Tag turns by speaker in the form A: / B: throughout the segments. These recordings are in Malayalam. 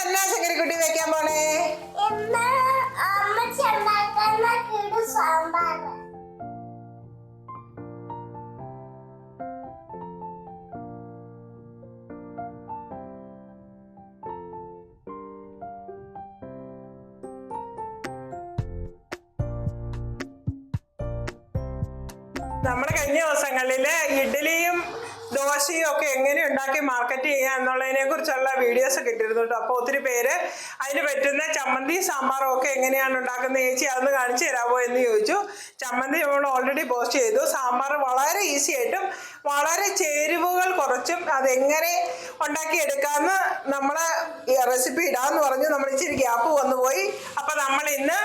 A: എന്നാ ശങ്കരിക്കുട്ടി വെക്കാൻ പോണേ? നമ്മുടെ കഴിഞ്ഞ ദിവസങ്ങളിൽ ഇഡ്ഡലിയും ദോശയും ഒക്കെ എങ്ങനെ ഉണ്ടാക്കി മാർക്കറ്റ് ചെയ്യാം എന്നുള്ളതിനെ കുറിച്ചുള്ള വീഡിയോസ് കിട്ടിയിരുന്നു കേട്ടോ അപ്പോൾ ഒത്തിരി പേര് അതിന് പറ്റുന്ന ചമ്മന്തി സാമ്പാറും ഒക്കെ എങ്ങനെയാണ് ഉണ്ടാക്കുന്നത് ചേച്ചി അതൊന്ന് കാണിച്ചു തരാമോ എന്ന് ചോദിച്ചു. ചമ്മന്തി നമ്മൾ ഓൾറെഡി പോസ്റ്റ് ചെയ്തു. സാമ്പാർ വളരെ ഈസി ആയിട്ടും വളരെ ചേരുവകൾ കുറച്ചും അതെങ്ങനെ ഉണ്ടാക്കിയെടുക്കാമെന്ന് നമ്മൾ റെസിപ്പി ഇടാന്ന് പറഞ്ഞ് നമ്മൾ ഇച്ചിരി ഗ്യാപ്പ് വന്നു പോയി. അപ്പം നമ്മൾ ഇന്ന്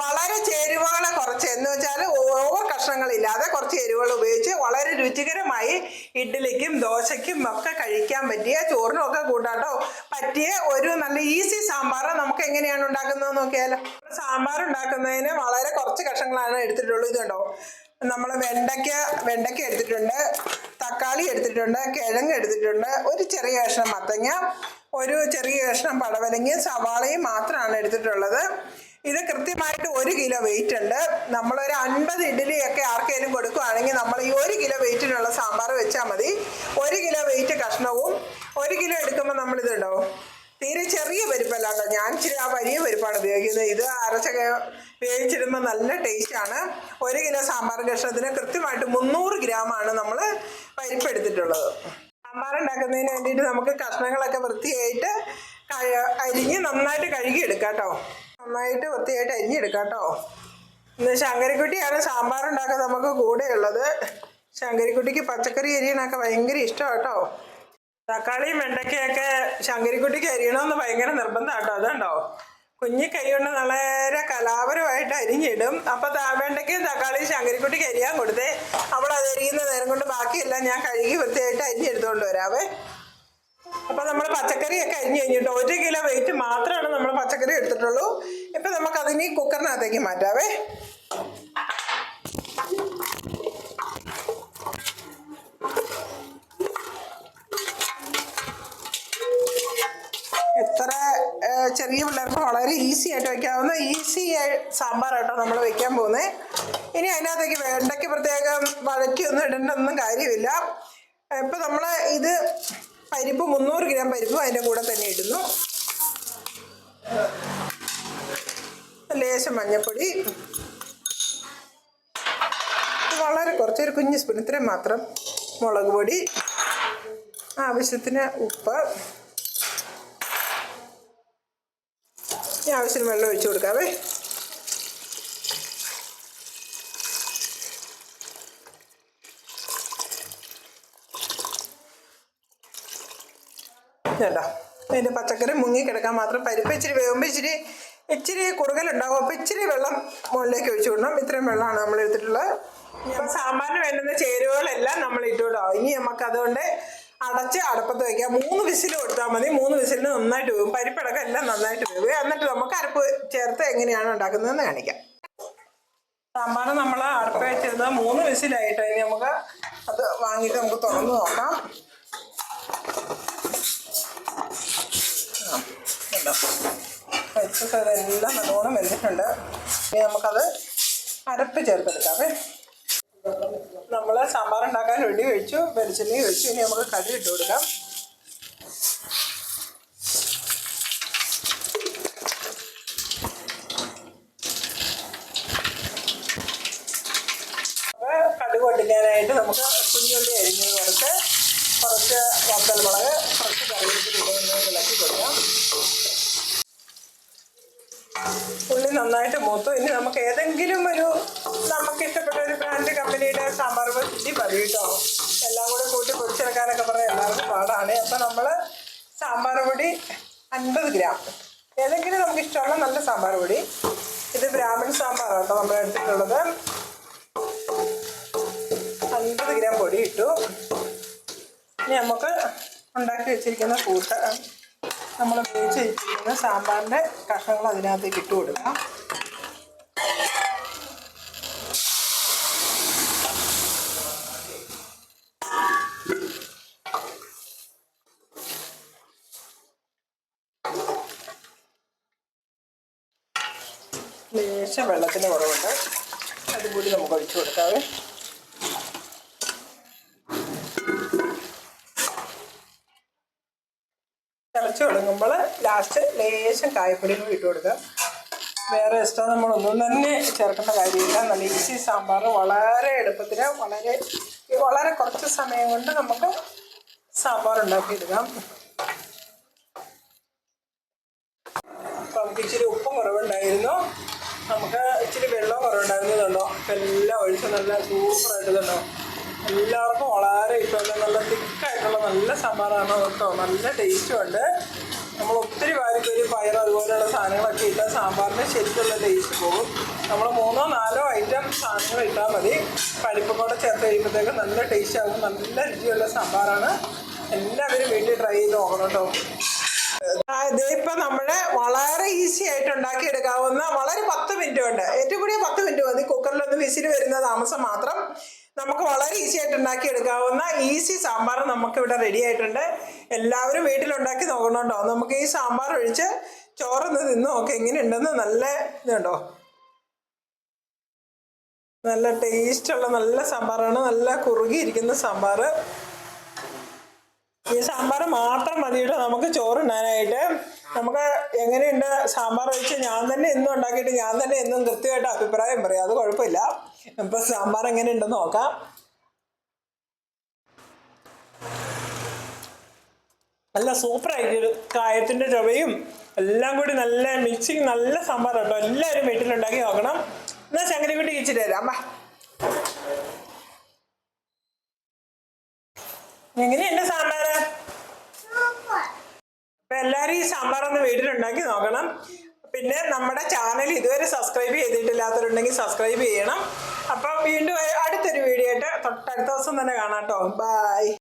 A: വളരെ ചേരുവകളെ കുറച്ച് എന്ന് വെച്ചാൽ ഓവർ കഷ്ണങ്ങളില്ലാതെ കുറച്ച് ചേരുവകൾ ഉപയോഗിച്ച് വളരെ രുചികരമായി ഇഡ്ഡലിക്കും ദോശയ്ക്കും ഒക്കെ കഴിക്കാൻ പറ്റിയ ചോറിനും ഒക്കെ കൂട്ടാട്ടോ. പറ്റിയ ഒരു നല്ല ഈസി സാമ്പാർ നമുക്ക് എങ്ങനെയാണ് ഉണ്ടാക്കുന്നത് നോക്കിയാലോ. സാമ്പാർ ഉണ്ടാക്കുന്നതിന് വളരെ കുറച്ച് കഷ്ണങ്ങളാണ് എടുത്തിട്ടുള്ളൂ ഇതുണ്ടോ. നമ്മൾ വെണ്ടയ്ക്ക വെണ്ടയ്ക്ക എടുത്തിട്ടുണ്ട്. തക്കാളി എടുത്തിട്ടുണ്ട് കിഴങ്ങ് എടുത്തിട്ടുണ്ട് ഒരു ചെറിയ കഷ്ണം മത്തങ്ങ ഒരു ചെറിയ കഷ്ണം പടവലങ്ങയും സവാളയും മാത്രമാണ് എടുത്തിട്ടുള്ളത്. ഇത് കൃത്യമായിട്ട് ഒരു കിലോ വെയിറ്റ് ഉണ്ട്. നമ്മളൊരു അൻപത് ഇഡ്ഡലിയൊക്കെ ആർക്കെങ്കിലും കൊടുക്കുകയാണെങ്കിൽ നമ്മൾ ഈ ഒരു കിലോ വെയിറ്റിനുള്ള സാമ്പാർ വെച്ചാൽ മതി ഒരു കിലോ വെയിറ്റ് കഷ്ണവും ഒരു കിലോ എടുക്കുമ്പോൾ നമ്മളിതുണ്ടോ തീരെ ചെറിയ പരിപ്പല്ല കേട്ടോ ഞാൻ ഇച്ചിരി ആ വലിയ പരിപ്പാണ് ഉപയോഗിക്കുന്നത് ഇത് അരച്ചൊക്കെ വേവിച്ചിടുമ്പോൾ നല്ല ടേസ്റ്റാണ് ഒരു കിലോ സാമ്പാർ കഷ്ണത്തിന് കൃത്യമായിട്ട് മുന്നൂറ് ഗ്രാമാണ് നമ്മൾ പരിപ്പ് എടുത്തിട്ടുള്ളത് സാമ്പാർ ഉണ്ടാക്കുന്നതിന് വേണ്ടിയിട്ട് നമുക്ക് കഷ്ണങ്ങളൊക്കെ വൃത്തിയായിട്ട് അരിഞ്ഞ് നന്നായിട്ട് കഴുകിയെടുക്കാം കേട്ടോ നന്നായിട്ട് വൃത്തിയായിട്ട് അരിഞ്ഞെടുക്കാം കേട്ടോ ഇന്ന് ശങ്കരിക്കുട്ടിയാണ് സാമ്പാർ ഉണ്ടാക്കാൻ നമുക്ക് കൂടെയുള്ളത് ശങ്കരിക്കുട്ടിക്ക് പച്ചക്കറി അരിയണൊക്കെ ഭയങ്കര ഇഷ്ടമാണ് കേട്ടോ തക്കാളിയും വെണ്ടയ്ക്കയൊക്കെ ശങ്കരിക്കുട്ടിക്ക് അരിയണമെന്ന് ഭയങ്കര നിർബന്ധം കേട്ടോ അതുണ്ടോ കുഞ്ഞി കരിയുണ്ട വളരെ കലാപരമായിട്ട് അരിഞ്ഞിടും അപ്പൊ താവേണ്ടയ്ക്ക് തക്കാളി ശങ്കരിക്കുട്ടി ശങ്കരിക്കുട്ടിക്ക് അരിയാൻ കൊടുത്തേ. അവൾ അത് അരിയുന്ന നേരം കൊണ്ട് ബാക്കിയെല്ലാം ഞാൻ കഴുകി വൃത്തിയായിട്ട് അരിഞ്ഞെടുത്തുകൊണ്ട് വരാവേ. അപ്പൊ നമ്മൾ പച്ചക്കറിയൊക്കെ അരിഞ്ഞു കഴിഞ്ഞിട്ട് ഒരു കിലോ വെയിറ്റ് മാത്രമാണ് നമ്മൾ പച്ചക്കറി എടുത്തിട്ടുള്ളൂ. ഇപ്പൊ നമുക്ക് അതിനി കുക്കറിനകത്തേക്ക് മാറ്റാവേ. ചെറിയ പിള്ളേർക്ക് വളരെ ഈസി ആയിട്ട് വെക്കാവുന്ന ഈസി സാമ്പാറായിട്ടോ നമ്മൾ വെക്കാൻ പോകുന്നത് ഇനി അതിനകത്തേക്ക് വെണ്ടയ്ക്ക് പ്രത്യേകം വഴറ്റിയൊന്നും ഇടേണ്ടൊന്നും കാര്യമില്ല. ഇപ്പം നമ്മൾ ഇത് പരിപ്പ് മുന്നൂറ് ഗ്രാം പരിപ്പ് അതിന്റെ കൂടെ തന്നെ ഇടുന്നു. ലേശം മഞ്ഞൾപ്പൊടി വളരെ കുറച്ചൊരു കുഞ്ഞ് സ്പൂൺ. ഇത്രയും മാത്രം മുളക് പൊടി. ആവശ്യത്തിന് ഉപ്പ്. ഇനി ആവശ്യത്തിന് വെള്ളം ഒഴിച്ചു കൊടുക്കാവേ. കേട്ടോ അതിന്റെ പച്ചക്കറി മുങ്ങി കിടക്കാൻ മാത്രം പരിപ്പ് ഇച്ചിരി വേകുമ്പോൾ ഇച്ചിരി ഇച്ചിരി കുറുകലുണ്ടാവും അപ്പോൾ ഇച്ചിരി വെള്ളം മുകളിലേക്ക് ഒഴിച്ചു വിടണം ഇത്രയും വെള്ളമാണ് നമ്മൾ എടുത്തിട്ടുള്ളത്. ഇപ്പം സാമ്പാറിന് വേണ്ടുന്ന ചേരുവകളെല്ലാം നമ്മൾ ഇട്ടുവിടാം ഇനി നമുക്ക് അതുകൊണ്ട് അടച്ച് അടപ്പത്ത് വയ്ക്കുക മൂന്ന് വിസിൽ കൊടുത്താൽ മതി. മൂന്ന് വിസിലിന് നന്നായിട്ട് വേവും. പരിപ്പടക്കം എല്ലാം നന്നായിട്ട് വേവുക എന്നിട്ട് നമുക്ക് അരപ്പ് ചേർത്ത് എങ്ങനെയാണ് ഉണ്ടാക്കുന്നതെന്ന് കാണിക്കാം. സാമ്പാർ നമ്മൾ അടപ്പ് വെച്ചിരുന്നത് മൂന്ന് വിസിലായിട്ട് ഇനി നമുക്ക് അത് വാങ്ങിയിട്ട് നമുക്ക് തുറന്നു നോക്കാം. വെച്ചിട്ട് അതെല്ലാം നല്ലോണം വെന്തിട്ടുണ്ട്. ഇനി നമുക്കത് അരപ്പ് ചേർത്തെടുക്കാവേ നമ്മൾ സാമ്പാർ ഉണ്ടാക്കാൻ വേണ്ടി വെച്ചു വെളിച്ചെണ്ണി വെച്ചു. ഇനി നമുക്ക് കടി ഇട്ട് കൊടുക്കാം. കടി പൊട്ടിക്കാനായിട്ട് നമുക്ക് കുഞ്ഞുള്ളി അരിഞ്ഞത് കുറച്ച് കുറച്ച് വത്തൽമുളക് കുറച്ച് കറിവേപ്പില ഇളക്കി കൊടുക്കാം. ഉള്ളി നന്നായിട്ട് മൂത്തു. ഇനി നമുക്ക് ഏതെങ്കിലും ഒരു നമുക്ക് ഇഷ്ടപ്പെട്ട ഒരു ബ്രാൻഡ് കമ്പനിയുടെ സാമ്പാർ പൊടി മതി കേട്ടോ എല്ലാം കൂടെ കൂട്ടി പൊടിച്ചെടുക്കാനൊക്കെ പറഞ്ഞാൽ എല്ലാവർക്കും പാടാണ്. അപ്പം നമ്മൾ സാമ്പാർ പൊടി അൻപത് ഗ്രാം. ഏതെങ്കിലും നമുക്ക് ഇഷ്ടമുള്ള നല്ല സാമ്പാർ പൊടി. ഇത് ബ്രാഹ്മൺ സാമ്പാർ കേട്ടോ നമ്മൾ എടുത്തിട്ടുള്ളത് അൻപത് ഗ്രാം പൊടി ഇട്ടു. ഇനി നമുക്ക് ഉണ്ടാക്കി വെച്ചിരിക്കുന്ന കൂട്ട നമ്മൾ വേവിച്ച് വെച്ചിരിക്കുന്ന സാമ്പാറിന്റെ കഷ്ണങ്ങൾ അതിനകത്തേക്ക് ഇട്ട് കൊടുക്കാം. ലേശം വെള്ളത്തിന്റെ കുറവുണ്ട്. അതുപോലെ നമുക്ക് ഒഴിച്ചു കൊടുക്കാവേ. തിളച്ച് തുടങ്ങുമ്പോൾ ലാസ്റ്റ് ലേശം കായപ്പൊടി കൂടി ഇട്ട് കൊടുക്കുക. വേറെ എക്സ്ട്രാ നമ്മളൊന്നും തന്നെ ചേർക്കേണ്ട കാര്യമില്ല. നല്ല ഈസി സാമ്പാർ. വളരെ എളുപ്പത്തിൽ വളരെ വളരെ കുറച്ച് സമയം കൊണ്ട് നമുക്ക് സാമ്പാർ ഉണ്ടാക്കിയെടുക്കാം. അപ്പം നമുക്ക് ഇച്ചിരി ഉപ്പും കുറവുണ്ടായിരുന്നു. നമുക്ക് ഇച്ചിരി വെള്ളവും കുറവുണ്ടായിരുന്നു കണ്ടോ എല്ലാം ഒഴിച്ച് നല്ല സൂപ്പറായിട്ട് ഇതുണ്ടോ എല്ലാവർക്കും വളരെ ഇഷ്ടമല്ല നല്ല തിക്കായിട്ടുള്ള നല്ല സാമ്പാറാണ് കേട്ടോ നല്ല ടേസ്റ്റും ഉണ്ട്. നമ്മൾ ഒത്തിരി വാരിക്കൊരു പയർ അതുപോലെയുള്ള സാധനങ്ങളൊക്കെ ഇട്ടാൽ സാമ്പാറിന് ശരിക്കുള്ള ടേസ്റ്റ് പോകും. നമ്മൾ മൂന്നോ നാലോ ഐറ്റം സാധനങ്ങൾ ഇട്ടാൽ മതി. പരിപ്പ് കൂടെ ചേർത്ത് കഴിയുമ്പോഴത്തേക്ക് നല്ല ടേസ്റ്റ് ആകും. നല്ല രുചിയുള്ള സാമ്പാറാണ്. എല്ലാവരും വീട്ടിൽ ട്രൈ ചെയ്ത് നോക്കണം കേട്ടോ. ഇതിപ്പോ നമ്മൾ വളരെ ഈസി ആയിട്ട് ഉണ്ടാക്കി എടുക്കാവുന്ന വളരെ പത്ത് മിനിറ്റ് കൊണ്ട് ഏറ്റവും കൂടിയ പത്ത് മിനിറ്റ് മതി. കുക്കറിലൊന്ന് വിസിൽ വരുന്ന താമസം മാത്രം. നമുക്ക് വളരെ ഈസി ആയിട്ട് ഉണ്ടാക്കി എടുക്കാവുന്ന ഈസി സാമ്പാർ നമുക്ക് ഇവിടെ റെഡി ആയിട്ടുണ്ട്. എല്ലാവരും വീട്ടിലുണ്ടാക്കി നോക്കണോട്ടോ നമുക്ക് ഈ സാമ്പാർ ഒഴിച്ച് ചോറൊന്ന് തിന്ന് നോക്കാം എങ്ങനെയുണ്ടെന്ന് നല്ല ഇതുണ്ടോ? നല്ല ടേസ്റ്റുള്ള നല്ല സാമ്പാറാണ്. നല്ല കുറുകിയിരിക്കുന്ന സാമ്പാർ ഈ സാമ്പാർ മാത്രം മതി കേട്ടോ. നമുക്ക് ചോറുണ്ണാനായിട്ട്. നമുക്ക് എങ്ങനെയുണ്ട് സാമ്പാർ ഒഴിച്ച് ഞാൻ തന്നെ എന്നും ഉണ്ടാക്കിയിട്ട് ഞാൻ തന്നെ എന്നും കൃത്യമായിട്ട് അഭിപ്രായം പറയാം. അത് കുഴപ്പമില്ല. ഇപ്പൊ സാമ്പാർ എങ്ങനെ ഉണ്ടെന്ന് നോക്കാം. നല്ല സൂപ്പർ ആയിട്ട് കായത്തിന്റെ ചുവയും എല്ലാം കൂടി നല്ല മിക്സിങ് നല്ല സാമ്പാർ കേട്ടോ എല്ലാവരും വീട്ടിലുണ്ടാക്കി നോക്കണം. എന്നാൽ ശങ്കരക്കുട്ടി ഇച്ചിട്ട് തരാം. അമ്മ എങ്ങനെയുണ്ട് സാമ്പാറ് അപ്പൊ എല്ലാവരും ഈ സാമ്പാർ ഒന്ന് വീട്ടിലുണ്ടാക്കി നോക്കണം. പിന്നെ നമ്മുടെ ചാനൽ ഇതുവരെ സബ്സ്ക്രൈബ് ചെയ്തിട്ടില്ലാത്തവരുണ്ടെങ്കിൽ സബ്സ്ക്രൈബ് ചെയ്യണം. അപ്പം വീണ്ടും അടുത്തൊരു വീഡിയോ ആയിട്ട് തൊട്ടടുത്ത ദിവസം തന്നെ കാണാം കേട്ടോ. ബൈ